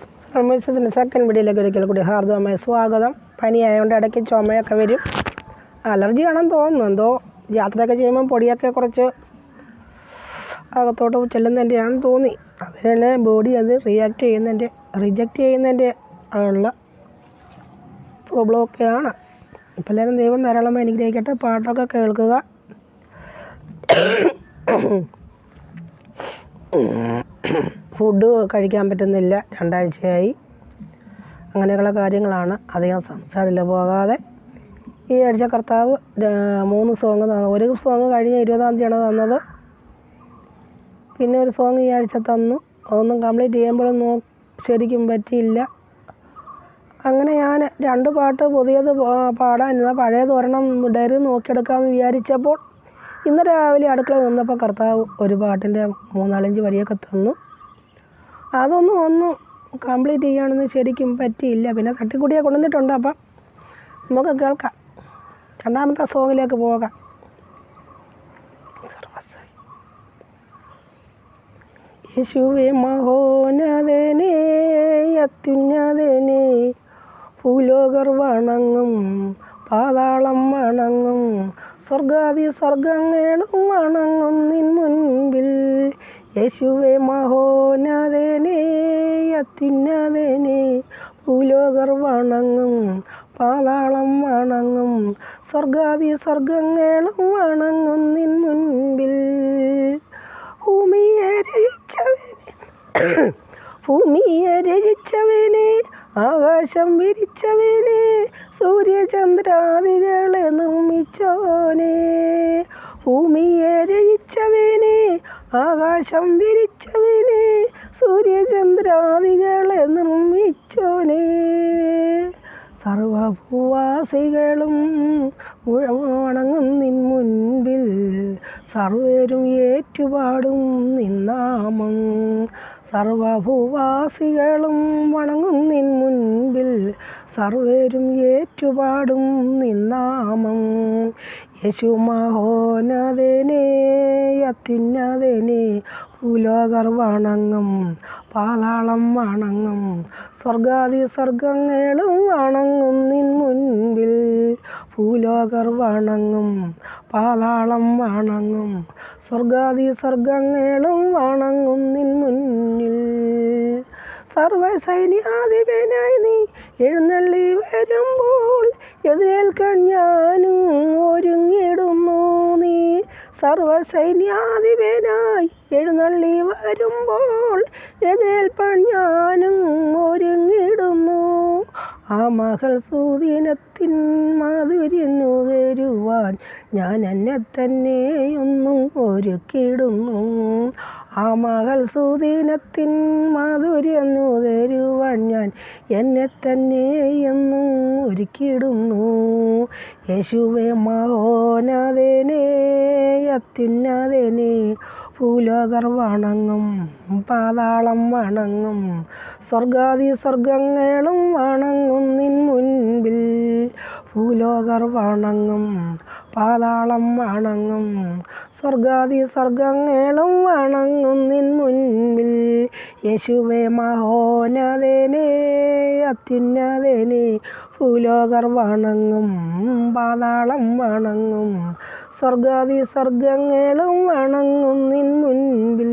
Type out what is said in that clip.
സംരംഭത്തിന് സെക്കൻഡ് വീഡിയോയിലേക്ക് ഒരിക്കൽ കൂടി ഹാർദവമായ സ്വാഗതം. പനിയായതുകൊണ്ട് ഇടയ്ക്ക് ചുമയൊക്കെ വരും. അലർജി ആണെന്ന് തോന്നുന്നു. എന്തോ യാത്രയൊക്കെ ചെയ്യുമ്പോൾ പൊടിയൊക്കെ കുറച്ച് അകത്തോട്ട് ചെല്ലുന്നതിന്റെയാണെന്ന് തോന്നി. അതിനെ ബോഡി അത് റിയാക്ട് ചെയ്യുന്നതിന്റെ റിജക്റ്റ് ചെയ്യുന്നതിന്റെ ഉള്ള പ്രോബ്ലമൊക്കെയാണ് ഇപ്പം എല്ലാവരും ദൈവം ധാരാളമായി അനുഗ്രഹിക്കട്ടെ. പാട്ടൊക്കെ കേൾക്കുക. ഫുഡ് കഴിക്കാൻ പറ്റുന്നില്ല. രണ്ടാഴ്ചയായി. അങ്ങനെയുള്ള കാര്യങ്ങളാണ് അധികം സംസാരത്തിൽ പോകാതെ. ഈ ആഴ്ച കർത്താവ് മൂന്ന് സോങ് തന്നു ഒരു സോങ് കഴിഞ്ഞ ഇരുപതാം തീയതിയാണ് തന്നത്. പിന്നെ ഒരു സോങ് ഈ ആഴ്ച തന്നു. അതൊന്നും കംപ്ലീറ്റ് ചെയ്യുമ്പോഴും നോ ശരിക്കും പറ്റിയില്ല. അങ്ങനെ ഞാൻ രണ്ട് പാട്ട് പുതിയത് പാടാൻ പഴയത് ഒരെണ്ണം ഡയറി നോക്കിയെടുക്കാമെന്ന് വിചാരിച്ചപ്പോൾ ഇന്ന് രാവിലെ അടുക്കള നിന്നപ്പോൾ കർത്താവ് ഒരു പാട്ടിന്റെ മൂന്നാലഞ്ച് വരിയൊക്കെ തന്നു. അതൊന്നും ഒന്നും കംപ്ലീറ്റ് ചെയ്യാനൊന്നും ശരിക്കും പറ്റിയില്ല. പിന്നെ തട്ടിക്കുടിയെ കൊണ്ടുവന്നിട്ടുണ്ട്. അപ്പം നമുക്ക് കേൾക്കാം. രണ്ടാമത്തെ സോങ്ങിലേക്ക് പോകാം. യേശുവെ മഹോനദനേ അത്യുന്നതനേ ഭൂലോകർ വണങ്ങും പാതാളം വണങ്ങും സ്വർഗാദി സ്വർഗങ്ങളും വണങ്ങും നിൻ മുൻപിൽ. യേശുവെ മഹോനാഥനെ അത്യുന്നതനേ ഭൂലോകർ വണങ്ങും പാതാളം വണങ്ങും സ്വർഗാദി സ്വർഗങ്ങളും വണങ്ങും നിൻ മുൻപിൽ. ഭൂമിയെ രചിച്ചവനെ ഭൂമിയെ രചിച്ചവനെ ആകാശം വിരിച്ചവനെ സൂര്യചന്ദ്രാദികളെ നിർമ്മിച്ചോനെ ഭൂമിയെ രചിച്ചവനെ ആകാശം വിരിച്ചവനെ സൂര്യചന്ദ്രാദികളെ നിർമ്മിച്ചോനെ സർവഭൂവാസികളും വണങ്ങും നിൻ മുൻപിൽ സർവരും ഏറ്റുപാടും നിന്നാമം സർവഭൂവാസികളും വണങ്ങും നിൻ മുൻപിൽ സർവേരും ഏറ്റുപാടും നിന്നാമം യേശു മഹോനദനേ അത്യുന്നതനേ ഭൂലോകർ വണങ്ങും പാതാളം വണങ്ങും സ്വർഗാദി സ്വർഗങ്ങളും വണങ്ങും നിൻ മുൻപിൽ ഭൂലോകർ വണങ്ങും പാതാളം വണങ്ങും സ്വർഗാദി സ്വർഗങ്ങളും വണങ്ങും നിൻ മുന്നിൽ. സർവസൈന്യാധിപനായി നീ എഴുന്നള്ളി വരുമ്പോൾ എതിരേൽക്കാൻ ഞാനും ഒരുങ്ങിടുന്നു നീ. സർവസൈന്യാധിപനായി എഴുന്നള്ളി വരുമ്പോൾ എതിരേൽപ്പാൻ ഞാനും ആ മകൾ സൂദിനത്തിൻ മാധുര്യം നുകരുവാൻ ഞാൻ എന്നെ തന്നെ ഒന്നും ഒരുക്കിടുന്നു ആ മകൾ സുദിനത്തിൻ മാധുര്യം നുകരുവാൻ ഞാൻ എന്നെ തന്നെ എന്നും ഒരുക്കിടുന്നു യേശുവേ മഹോനാഥനേ അത്യുന്നതനേ ഭൂലോകർ വണങ്ങും പാതാളം വണങ്ങും സ്വർഗാദി സ്വർഗങ്ങളും വണങ്ങും നിൻ മുൻപിൽ. ഭൂലോകർ വണങ്ങും പാതാളം വണങ്ങും സ്വർഗാദി സ്വർഗങ്ങളും വണങ്ങും നിൻ മുൻപിൽ. യേശുവേ മഹോനദനേ അത്യുന്നതനേ ഭൂലോകർ വണങ്ങും പാതാളം വണങ്ങും സ്വർഗാദി സ്വർഗങ്ങളും വണങ്ങും നിൻ മുൻപിൽ.